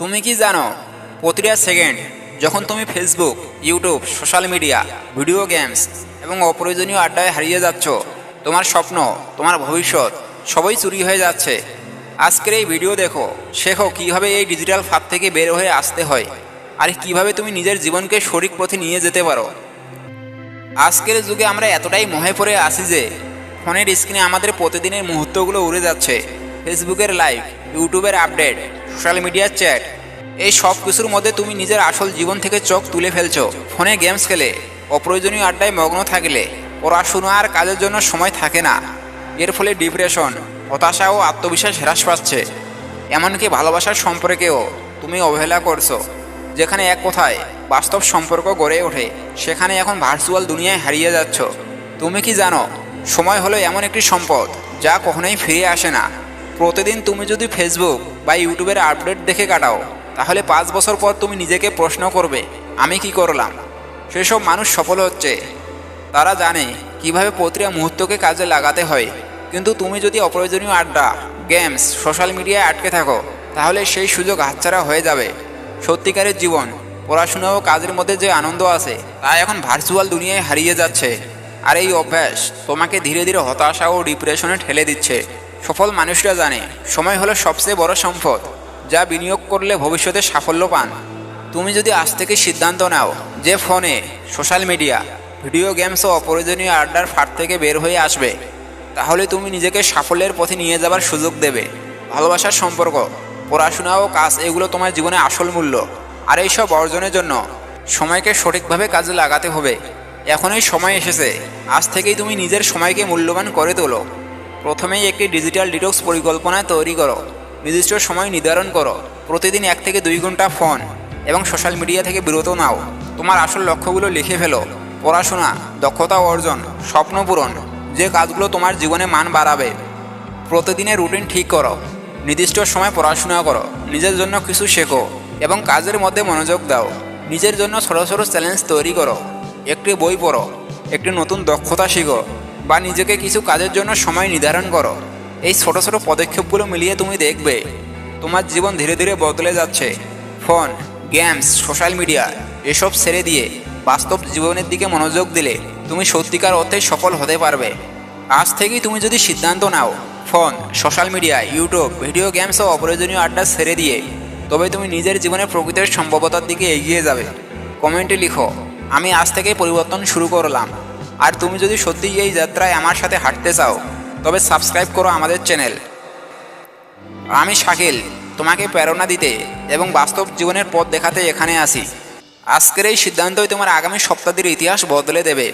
তুমি কি জানো, প্রতিটা সেকেন্ড যখন তুমি Facebook YouTube social media video games এবং অপ্রয়োজনীয় আড্ডায় হারিয়ে যাচ্ছ, তোমার স্বপ্ন, তোমার ভবিষ্যৎ সবই চুরি হয়ে যাচ্ছে। আজকের এই ভিডিও দেখো, শেখো কীভাবে এই ডিজিটাল ফাঁদ থেকে বের হয়ে আসতে হয় আর কীভাবে তুমি নিজের জীবনকে সঠিক পথে নিয়ে যেতে পারো। আজকের যুগে আমরা এতটাই মহে পড়ে আসি যে, ফোনের স্ক্রিনে আমাদের প্রতিদিনের মুহূর্তগুলো উড়ে যাচ্ছে। ফেসবুকের লাইভ ইউটিউবের আপডেট, সোশ্যাল মিডিয়ার চ্যাট, এই সব কিছুর মধ্যে তুমি নিজের আসল জীবন থেকে চোখ তুলে ফেলছো। ফোনে গেমস খেলে, অপ্রয়োজনীয় আড্ডায় মগ্ন থাকলে, পড়াশোনা আর কাজের জন্য সময় থাকে না। এর ফলে ডিপ্রেশন, হতাশা ও আত্মবিশ্বাস হ্রাস পাচ্ছে। এমনকি ভালোবাসার সম্পর্কেও তুমি অবহেলা করছ। যেখানে এক কথায় বাস্তব সম্পর্ক গড়ে ওঠে, সেখানে এখন ভার্চুয়াল দুনিয়ায় হারিয়ে যাচ্ছ। তুমি কি জানো, সময় হলো এমন একটি সম্পদ যা কখনোই ফিরে আসে না। প্রতিদিন তুমি যদি ফেসবুক বা ইউটিউবের আপডেট দেখে কাটাও, তাহলে পাঁচ বছর পর তুমি নিজেকে প্রশ্ন করবে, আমি কি করলাম? সেসব মানুষ সফল হচ্ছে। তারা জানে কীভাবে প্রতিটা মুহূর্তকে কাজে লাগাতে হয়। কিন্তু তুমি যদি অপ্রয়োজনীয় আড্ডা গেমস সোশ্যাল মিডিয়ায় আটকে থাকো, তাহলে সেই সুযোগ হাতছাড়া হয়ে যাবে। সত্যিকারের জীবন, পড়াশোনা ও কাজের মধ্যে যে আনন্দ আছে, তা এখন ভার্চুয়াল দুনিয়ায় হারিয়ে যাচ্ছে। আর এই অভ্যাস তোমাকে ধীরে ধীরে হতাশা ও ডিপ্রেশনে ঠেলে দিচ্ছে। সফল মানুষরা জানে, সময় হলো সবচেয়ে বড় সম্পদ, যা বিনিয়োগ করলে ভবিষ্যতে সাফল্য পান। তুমি যদি আজ থেকে সিদ্ধান্ত নাও যে ফোনে, সোশ্যাল মিডিয়া, ভিডিও গেমস ও অপ্রয়োজনীয় আড্ডার ফাট থেকে বের হয়ে আসবে, তাহলে তুমি নিজেকে সাফল্যের পথে নিয়ে যাবার সুযোগ দেবে। ভালোবাসার সম্পর্ক, পড়াশোনা ও কাজ এগুলো তোমার জীবনে আসল মূল্য। আর এইসব অর্জনের জন্য সময়কে সঠিকভাবে কাজে লাগাতে হবে। এখনই সময় এসেছে, আজ থেকেই তুমি নিজের সময়কে মূল্যবান করে তোলো। প্রথমেই একটি ডিজিটাল ডিটক্স পরিকল্পনা তৈরি করো। নির্দিষ্ট সময় নির্ধারণ করো। প্রতিদিন এক থেকে দুই ঘণ্টা ফোন এবং সোশ্যাল মিডিয়া থেকে বিরত নাও। তোমার আসল লক্ষ্যগুলো লিখে ফেলো। পড়াশোনা, দক্ষতা অর্জন, স্বপ্ন পূরণ, যে কাজগুলো তোমার জীবনে মান বাড়াবে। প্রতিদিনের রুটিন ঠিক করো। নির্দিষ্ট সময় পড়াশোনা করো। নিজের জন্য কিছু শেখো এবং কাজের মধ্যে মনোযোগ দাও। নিজের জন্য ছোটো ছোটো চ্যালেঞ্জ তৈরি করো। একটি বই পড়ো। একটি নতুন দক্ষতা শিখো। বা নিজেকে কিছু কাজের জন্য সময় নির্ধারণ করো। এই ছোট ছোট পদক্ষেপগুলো মিলিয়ে তুমি দেখবে, তোমার জীবন ধীরে ধীরে বদলে যাচ্ছে। ফোন, গেমস, সোশ্যাল মিডিয়া, এসব ছেড়ে দিয়ে বাস্তব জীবনের দিকে মনোযোগ দিলে তুমি সত্যিকার অর্থে সফল হতে পারবে। আজ থেকেই তুমি যদি সিদ্ধান্ত নাও, phone, social media, YouTube, video games ও অপ্রয়োজনীয় আড্ডা ছেড়ে দিয়ে, তবে তুমি নিজের জীবনে প্রকৃতির সম্ভবতার দিকে এগিয়ে যাবে। কমেন্টে লিখো, আমি আজ থেকেই পরিবর্তন শুরু করলাম। আর তুমি যদি সত্যিই এই যাত্রায় আমার সাথে হাঁটতে চাও, তবে সাবস্ক্রাইব করো আমাদের চ্যানেল। আমি শাকিল, তোমাকে প্রেরণা দিতে এবং বাস্তব জীবনের পথ দেখাতে এখানে আসি। আজকের এই সিদ্ধান্তই তোমার আগামী সপ্তাহের ইতিহাস বদলে দেবে।